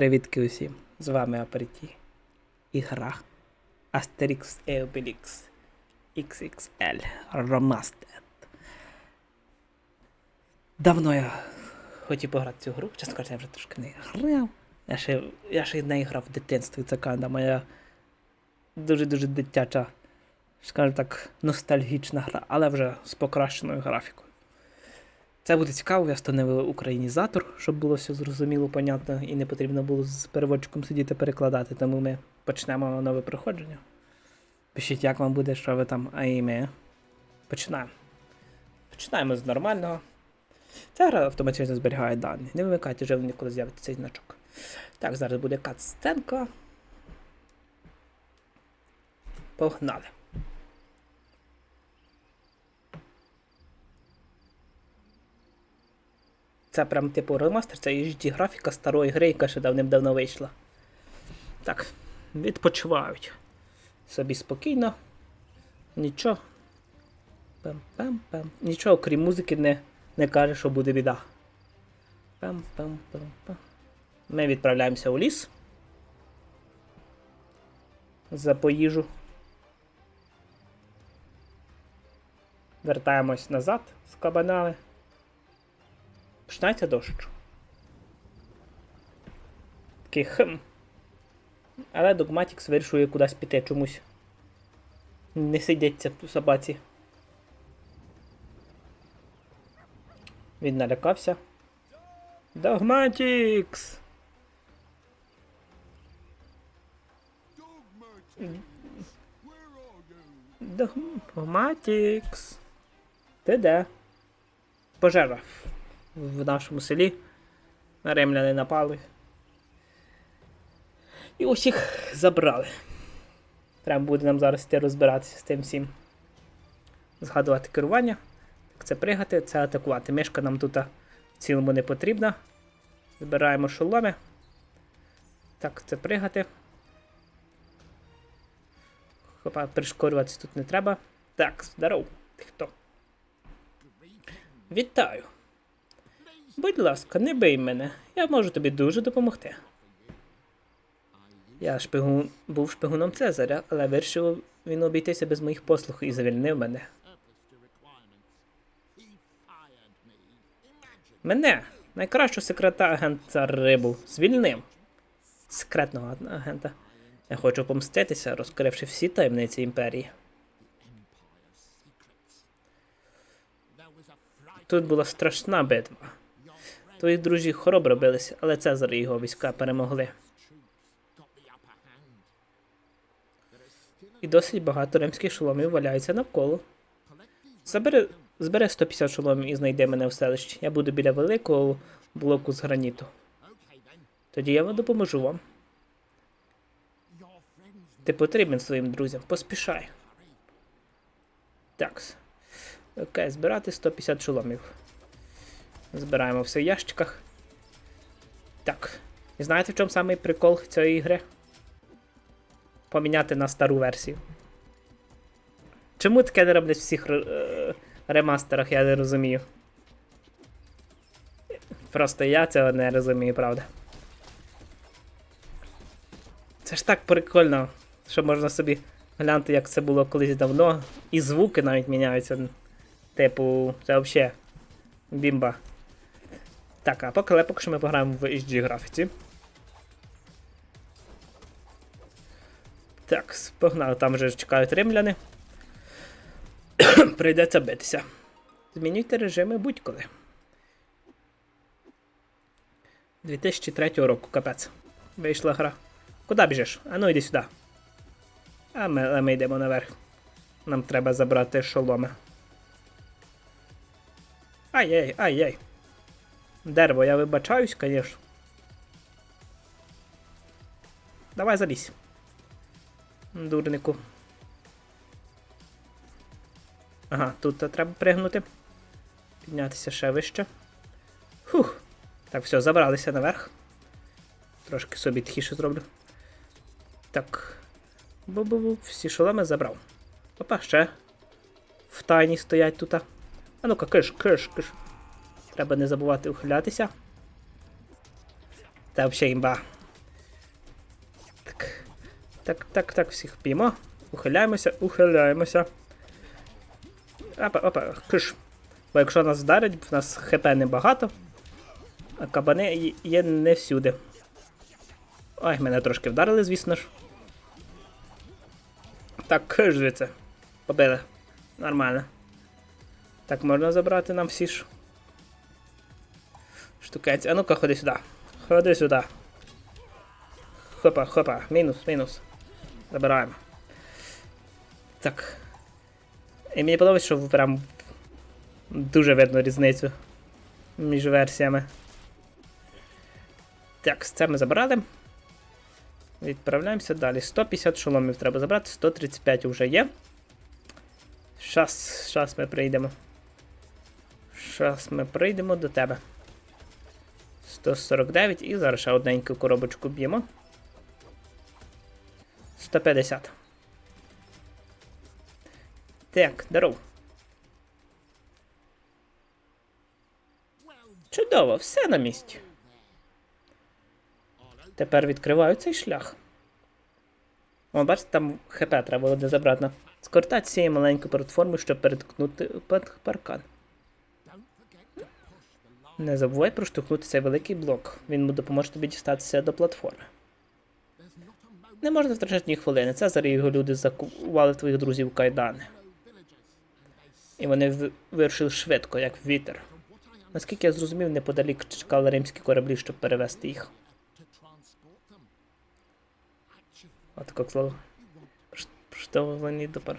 Привітки усім! З вами Аперті. Ігра Asterix Obelix XXL Remastered. Давно я хотів пограти цю гру, чесно кажучи, я вже трошки не грав. Я ще, я ще не грав в дитинстві, це канда моя дуже-дуже дитяча, скажімо так, ностальгічна гра, але вже з покращеною графікою. Це буде цікаво, я встановив українізатор, щоб було все зрозуміло, понятно, і не потрібно було з переводчиком сидіти перекладати, тому ми почнемо нове проходження. Пишіть, як вам буде, що ви там, а і ми. Починаємо. Починаємо з нормального. Ця гра автоматично зберігає дані. Не вимикайте вже ніколи з'явиться цей значок. Так, зараз буде кат-сценка. Погнали. Це прям типу ремастер, це HD графіка старої гри, яка ще давним-давно вийшла. Так, відпочивають. Собі спокійно. Нічого. Пам-пам-пам. Нічого, крім музики, не, не каже, що буде біда. Пам-пам-пам-пам. Ми відправляємося у ліс. За поїжу. Вертаємось назад з кабанами. Починається дощ. Такий хм. Але Догматікс вирішує кудись піти чомусь. Не сидяться по собаці. Він налякався. Догматікс! Догматікс. Ти де? Пожежа в нашому селі. Римляни напали. І усіх забрали. Треба буде нам зараз йти розбиратися з тим всім. Згадувати керування. Так це пригати, це атакувати. Мишка нам тут в цілому не потрібна. Збираємо шоломи. Так, це пригати. Хопа, пришкорюватися тут не треба. Так, здоров. Ти хто? Вітаю. Будь ласка, не бий мене. Я можу тобі дуже допомогти. Я шпигун був шпигуном Цезаря, але вирішив він обійтися без моїх послуг і звільнив мене. Мене, найкращого секрета агента Рибу, звільнив. Секретного агента. Я хочу помститися, розкривши всі таємниці імперії. Тут була страшна битва. Твої друзі хоробро билися, але Цезар і його війська перемогли. І досить багато римських шоломів валяється навколо. Забери, збери 150 шоломів і знайди мене в селищі. Я буду біля великого блоку з граніту. Тоді я допоможу вам. Ти потрібен своїм друзям. Поспішай. Такс. Окей, збирати 150 шоломів. Збираємо все в ящиках. Так. І знаєте, в чому самий прикол цієї гри? Поміняти на стару версію. Чому таке не роблять в всіх е, ремастерах, я не розумію. Просто я цього не розумію, правда. Це ж так прикольно, що можна собі глянути, як це було колись давно. І звуки навіть міняються. Типу, це взагалі бімба. Так, а поки, але поки що ми пограємо в HD графіці. Так, погнали, там вже чекають римляни. Прийдеться битися. Змінюйте режими будь-коли. 2003 року, капець. Вийшла гра. Куди біжиш? А ну йди сюди. А ми, а ми йдемо наверх. Нам треба забрати шоломи. Ай-яй, ай-яй. Дерево, я вибачаюсь, конечно. Давай залізь. Дурнику. Ага, тут треба пригнути. Піднятися ще вище. Фух. Так, все, забралися наверх. Трошки собі тихіше зроблю. Так. Бу-бу-бу, всі шоломи забрав. Опа, ще. В тайні стоять тут. А ну-ка, киш, киш, киш. Треба не забувати ухилятися. Та взагалі імба. Так, так, так, всіх п'ємо. Ухиляємося, ухиляємося. Опа, опа, киш. Бо якщо нас вдарить, в нас хп небагато, а кабани є не всюди. Ой, мене трошки вдарили, звісно ж. Так, киш звідси. Побили. Нормально. Так, можна забрати нам всі ж. Штукець. А ну-ка, ходи сюди. Ходи сюди. Хопа, хопа. Мінус, мінус. Забираємо. Так. І мені подобається, що прям дуже видно різницю між версіями. Так, це ми забрали. Відправляємося далі. 150 шоломів треба забрати, 135 вже є. Щас, щас ми прийдемо. Щас ми прийдемо до тебе. 149 і зараз ще одненьку коробочку б'ємо. 150. Так, здоров. Чудово, все на місці. Тепер відкриваю цей шлях. О, бачите, там ХП треба буде забрати. Скортати цією маленькою платформою, щоб переткнути паркан. Не забувай проштовхнути цей великий блок. Він допоможе тобі дістатися до платформи. Не можна втрачати ні хвилини. Цезар і його люди закували твоїх друзів у кайдани. І вони вирушили швидко, як вітер. Наскільки я зрозумів, неподалік чекали римські кораблі, щоб перевезти їх. От таке слово. Штовлені до пар.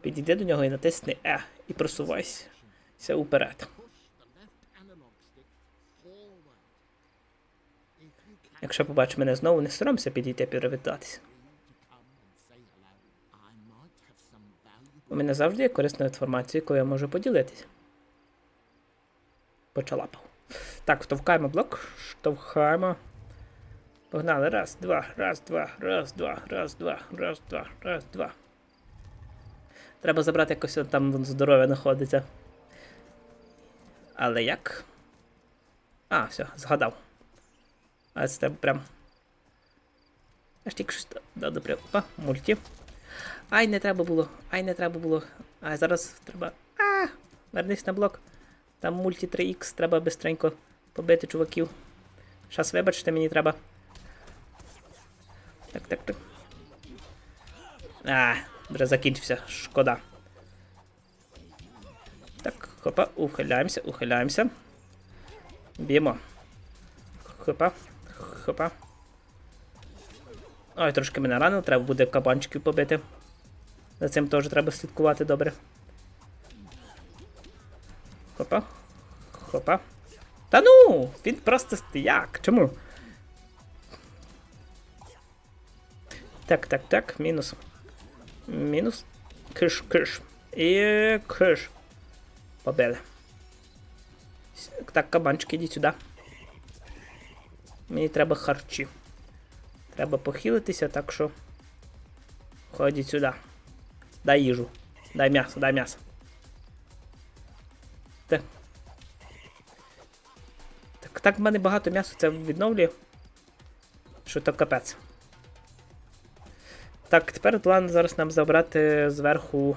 Підійди до нього і натисни Е і просувайся Ся уперед. Якщо побачиш мене знову, не соромся підійти привітатися. У мене завжди є корисна інформація, якою я можу поділитися. Почалапав. Так, штовхаємо блок, штовхаємо. Погнали. Раз, два, раз, два, раз, два, раз, два, раз, два, раз, два. Треба забрати якось там здоров'я знаходиться. Але як? А, все, згадав. А це треба прям. Аж тільки щось дав добре. Опа, мульті. Ай, не треба було. Ай, не треба було. А зараз треба. А! Вернись на блок. Там мульті 3х, треба бистренько побити чуваків. Щас вибачте, мені треба. Так, так, так. А, вже закінчився, шкода. Хопа, ухиляємося, ухиляємося. Б'ємо. Хопа, хопа. Ой, трошки мене ранило, треба буде кабанчиків побити. За цим теж треба слідкувати добре. Хопа. Хопа. Та ну! Він просто ст- як? Чому? Так, так, так, мінус. Мінус. Киш, киш. І киш. Побили. Так, кабанчики, йдіть сюди. Мені треба харчі. Треба похилитися, так що. Ходіть сюди. Дай їжу. Дай м'ясо, дай м'ясо. Так. Так, так в мене багато м'яса це відновлює. Що то капець. Так, тепер план зараз нам забрати зверху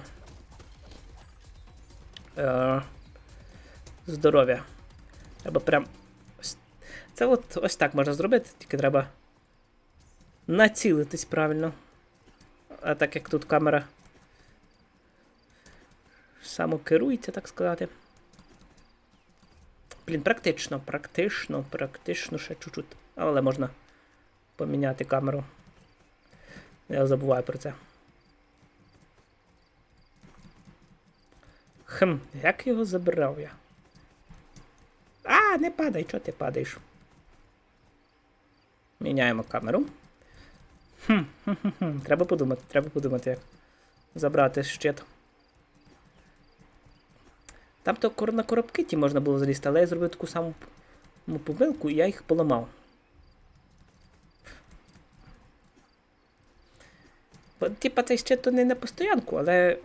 е, здоров'я. Треба прям. ось- Це от ось так можна зробити, тільки треба націлитись правильно. А так як тут камера самокерується, так сказати. Блін, практично, практично, практично ще чуть-чуть. Але можна поміняти камеру. Я забуваю про це. Хм, як його забрав я? А, не падай, чого ти падаєш? Міняємо камеру. Хм, хм, хм, хм. Треба подумати, треба подумати, як забрати щит. Там то на коробки ті можна було залізти, але я зробив таку саму помилку і я їх поламав. Типа цей щит то не на постоянку, але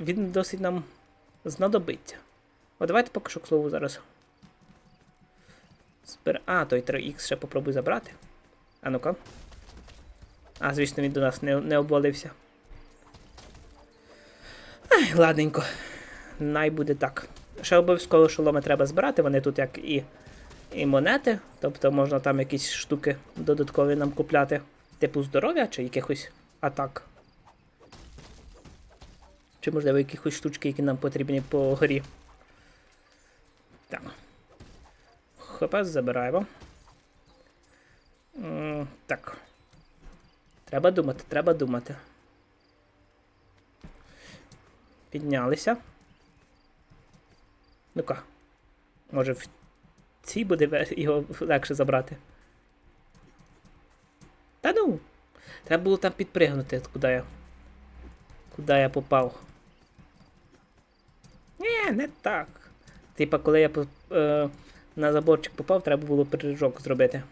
він досить нам знадобиться. О, давайте поки що слову зараз. Збер... А, той 3х ще попробуй забрати. А ну-ка. А, звісно, він до нас не, не обвалився. Ай, ладненько. Най буде так. Ще обов'язково шоломи треба збирати, вони тут як і, і монети, тобто можна там якісь штуки додаткові нам купляти, типу здоров'я чи якихось атак. Чи, можливо, якісь штучки, які нам потрібні по горі. Так. ХП забираємо. М, Так. Треба думати, треба думати. Піднялися. Ну-ка. Може в цій буде його легше забрати. Та ну! Треба було там підпригнути, куди я. Куди я попав. Ні, не так. Типа, коли я е, на заборчик попав, треба було прыжок зробити.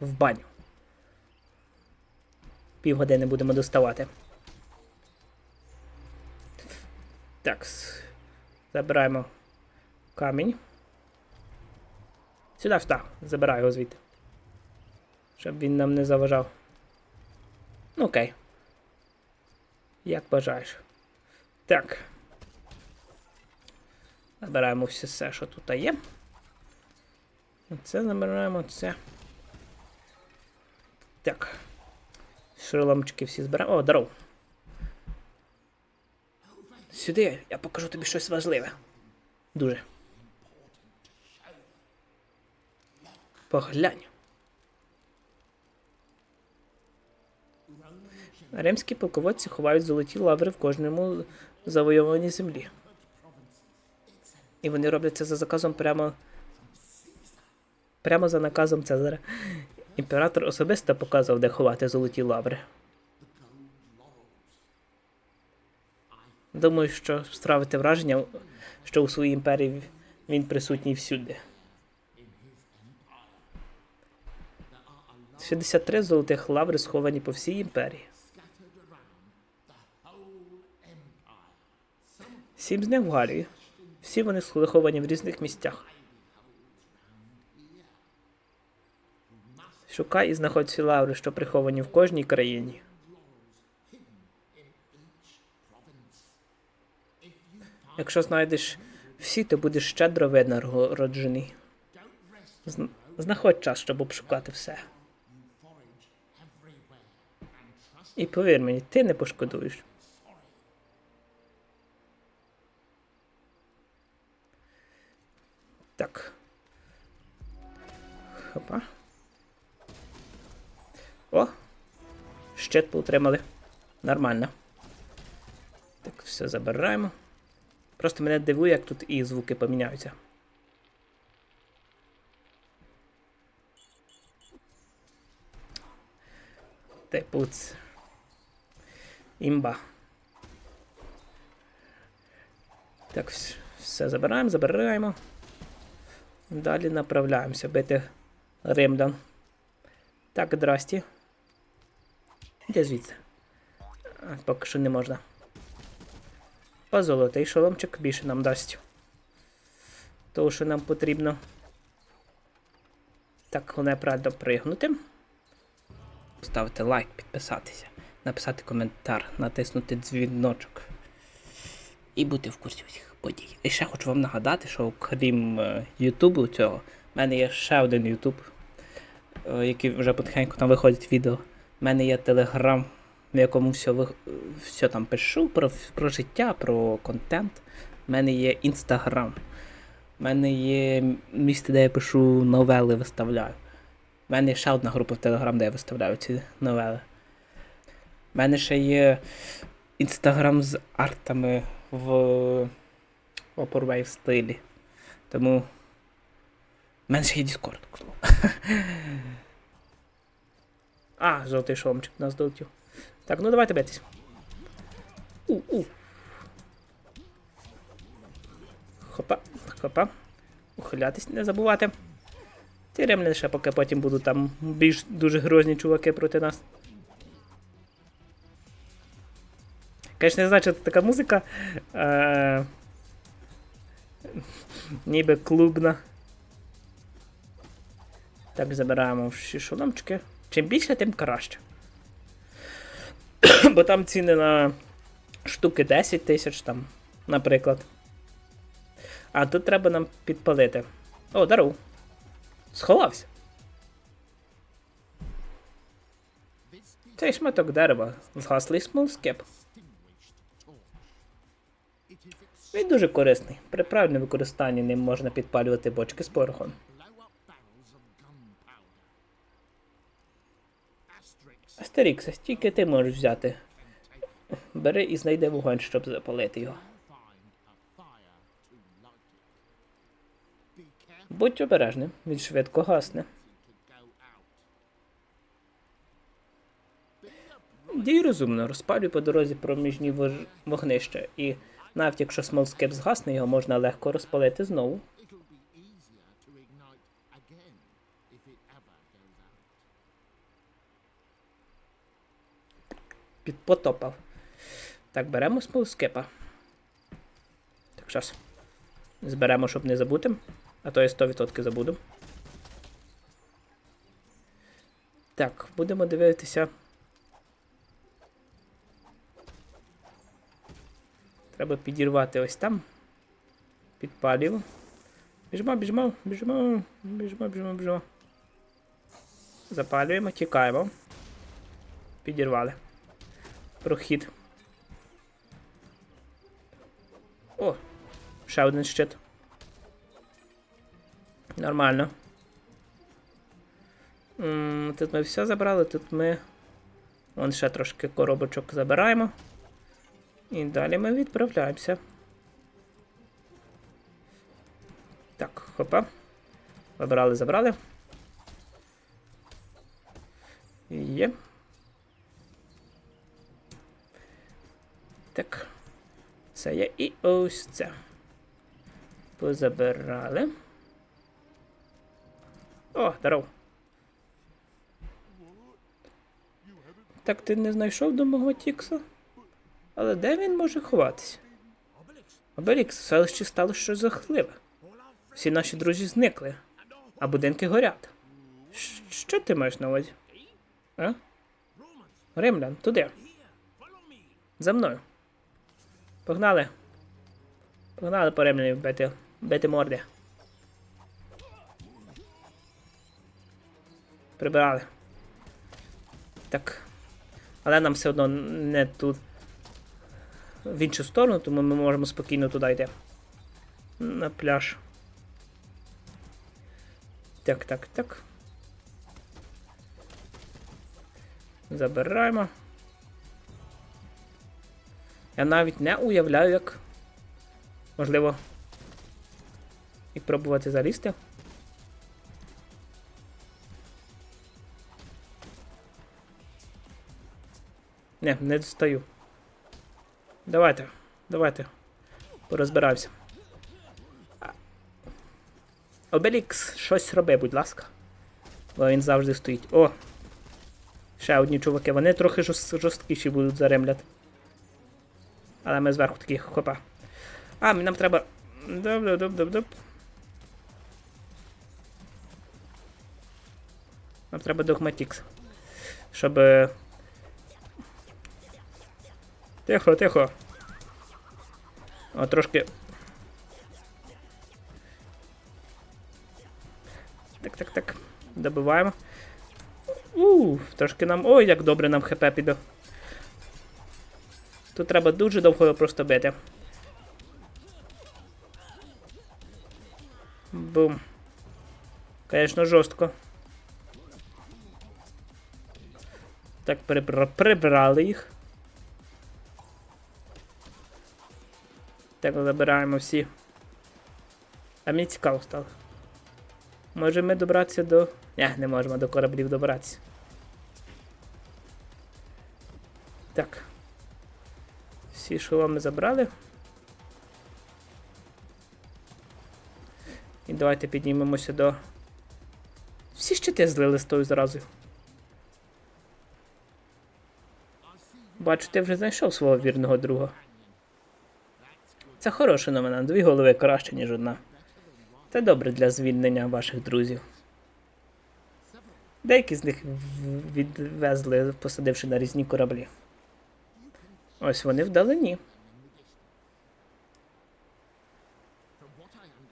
В баню. Півгодини будемо доставати. Так. Забираємо камінь. Сюди, сюди. Забираю його звідти. Щоб він нам не заважав. Ну окей. Як бажаєш. Так. Забираємо все, все що тут є. Це забираємо це. Так. Шоломчики всі збираємо. О, здоров. Сюди, я покажу тобі щось важливе. Дуже. Поглянь. Римські полководці ховають золоті лаври в кожному завойованій землі. І вони роблять це за заказом прямо. Прямо за наказом Цезаря. Імператор особисто показав, де ховати золоті лаври. Думаю, що стравити враження, що у своїй імперії він присутній всюди. 63 золотих лаври сховані по всій імперії. Сім з них в Галії. Всі вони сховані в різних місцях. Шукай і знаходь ці лаври, що приховані в кожній країні. Якщо знайдеш всі, то будеш щедро винагороджений. Знаходь час, щоб обшукати все. І повір мені, ти не пошкодуєш. Так. Хопа. О! Щит поутримали. Нормально. Так, все забираємо. Просто мене дивує, як тут і звуки поміняються. Типу. Імба. Так, все забираємо, забираємо. Далі направляємося бити римлян. Так, здрасті. Де звідси? Поки що не можна. По золотий шоломчик більше нам дасть. Того, що нам потрібно. Так, головне правильно пригнути. Ставити лайк, підписатися, написати коментар, натиснути дзвіночок. І бути в курсі усіх подій. І ще хочу вам нагадати, що окрім е, Ютубу цього, в мене є ще один Ютуб, е, який вже потихеньку там виходить відео. У мене є Телеграм, в якому все, все там пишу про, про життя, про контент. У мене є Інстаграм. У мене є місце, де я пишу новели, виставляю. У мене ще одна група в Телеграм, де я виставляю ці новели. У мене ще є інстаграм з артами в Vaporwave стилі. Тому. Ще є Discord. А, жовтий шоломчик нас долетів. Так, ну давайте битись. У-у. Хопа, хопа. Ухилятись не забувати. Ці римляни ще поки потім будуть там більш дуже грозні чуваки проти нас. Конечно, не що це така музика. Е- ніби клубна. Так, забираємо всі шоломчики. Чим більше, тим краще. Бо там ціни на штуки 10 тисяч, там, наприклад. А тут треба нам підпалити. О, дару. Сховався. Цей шматок дерева згаслий смолскеп. Він дуже корисний. При правильному використанні ним можна підпалювати бочки з порохом. Астерікс, тільки ти можеш взяти. Бери і знайди вогонь, щоб запалити його. Будь обережним, він швидко гасне. Дій розумно, розпалюй по дорозі проміжні вогнища, і навіть якщо смолскеп згасне, його можна легко розпалити знову. Підпотопав. Так, беремо смолскепа. Так, щас. Зберемо, щоб не забути. А то я 100% забуду. Так, будемо дивитися. Треба підірвати ось там. Підпалів. Біжимо, біжимо, біжимо, біжимо, біжимо, біжимо. Запалюємо, тікаємо. Підірвали. Прохід. О, ще один щит. Нормально. Тут ми все забрали, тут ми. Вон ще трошки коробочок забираємо. І далі ми відправляємося. Так, хопа. Забрали, забрали. Є. Так. Це є і ось це. Позабирали. О, здоров. Так ти не знайшов до мого Тікса? Але де він може ховатися? Обелікс, в селищі стало щось жахливе. Всі наші друзі зникли, а будинки горять. Що ти маєш на увазі? А? Римлян, туди. За мною. Погнали. Погнали по римлянів бити, бити морди. Прибирали. Так. Але нам все одно не тут. В іншу сторону, тому ми можемо спокійно туди йти. На пляж. Так, так, так. Забираємо. Я навіть не уявляю, як можливо і пробувати залізти. Не, не достаю. Давайте, давайте. Порозбирався. Обелікс, щось роби, будь ласка. Бо він завжди стоїть. О! Ще одні чуваки. Вони трохи жорст- жорсткіші будуть за ремлят. Але ми зверху такі хопа. А, нам треба. Доп, доп, доп, доп. Нам треба догматікс. Щоб. Тихо, тихо. О, трошки. Так, так, так. Добиваємо. У, трошки нам. Ой, як добре нам хп піде. Тут треба дуже довго його просто бити. Бум. Конечно, жорстко. Так, прибра- прибрали їх. Так, забираємо всі. А мені цікаво стало. Можемо ми добратися до. Не, не можемо до кораблів добратися. Так. Всі шоломи забрали. І давайте піднімемося до. Всі щити злили з тою зразу. Бачу, ти вже знайшов свого вірного друга. Це хороша новина. Дві голови краще, ніж одна. Це добре для звільнення ваших друзів. Деякі з них відвезли, посадивши на різні кораблі. Ось вони вдалині.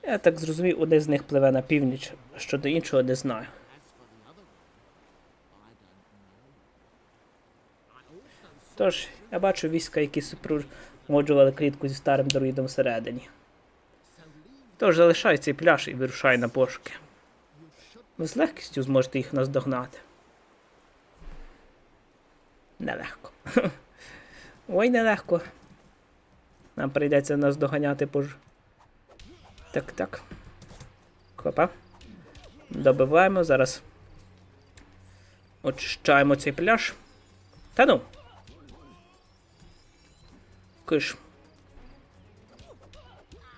Я так зрозумів, один з них пливе на північ, щодо іншого не знаю. Тож, я бачу війська, які супроводжували клітку зі старим друїдом всередині. Тож залишай цей пляж і вирушай на пошуки. Ви з легкістю зможете їх наздогнати. Нелегко. Ой, нелегко. Нам прийдеться наздоганяти пож. Так, так. Хопа. Добиваємо зараз. Очищаємо цей пляж. Та ну. Киш.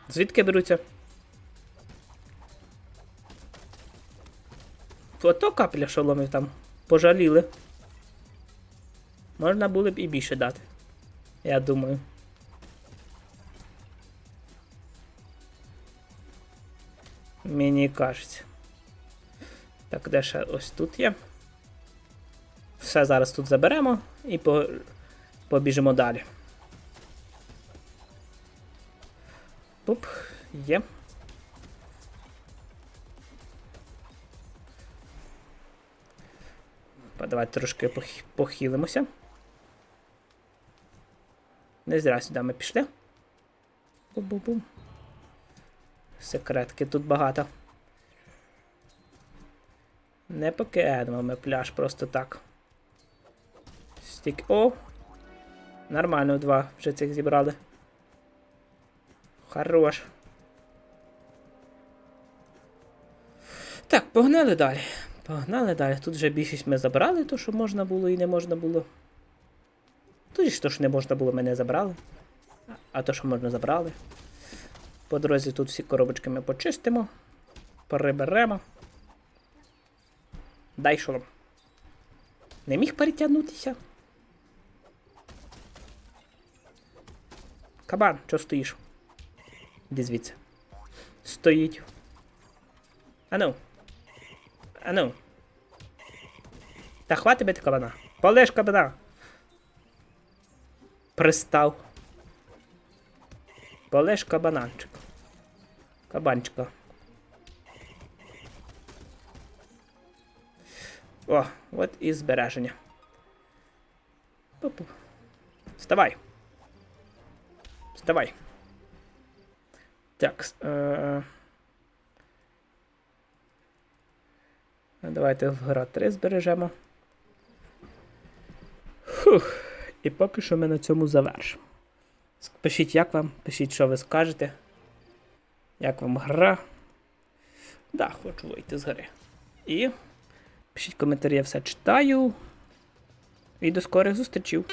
Звідки беруться? Ото капля шоломів там пожаліли. Можна було б і більше дати. Я думаю. Мені кажеться. Так, де ще ось тут є. Все зараз тут заберемо і по... побіжимо далі. Пуп, є. Давайте трошки похилимося. Не зря сюди ми пішли. Бум-бум-бум. Секретки тут багато. Не покинемо ми пляж просто так. Стік. О! Нормально два вже цих зібрали. Хорош. Так, погнали далі. Погнали далі. Тут вже більшість ми забрали, то що можна було і не можна було. Тут ж то, що не можна було, ми не забрали. А- то, що можна, забрали. По дорозі тут всі коробочки ми почистимо. Переберемо. Дай шолом. Не міг перетягнутися. Кабан, що стоїш? Іди звідси. Стоїть. Ану. Ану. Та хвати бити кабана. Полиш кабана. Пристав. Полиш кабананчик. Кабанчика. О, от і збереження. Пу-пу. Вставай. Вставай. Так. Е... Давайте в гра 3 збережемо. Фух. І поки що ми на цьому завершимо. Пишіть, як вам, пишіть, що ви скажете. Як вам гра. Да, хочу вийти з гри. І пишіть коментарі, я все читаю. І до скорих зустрічей.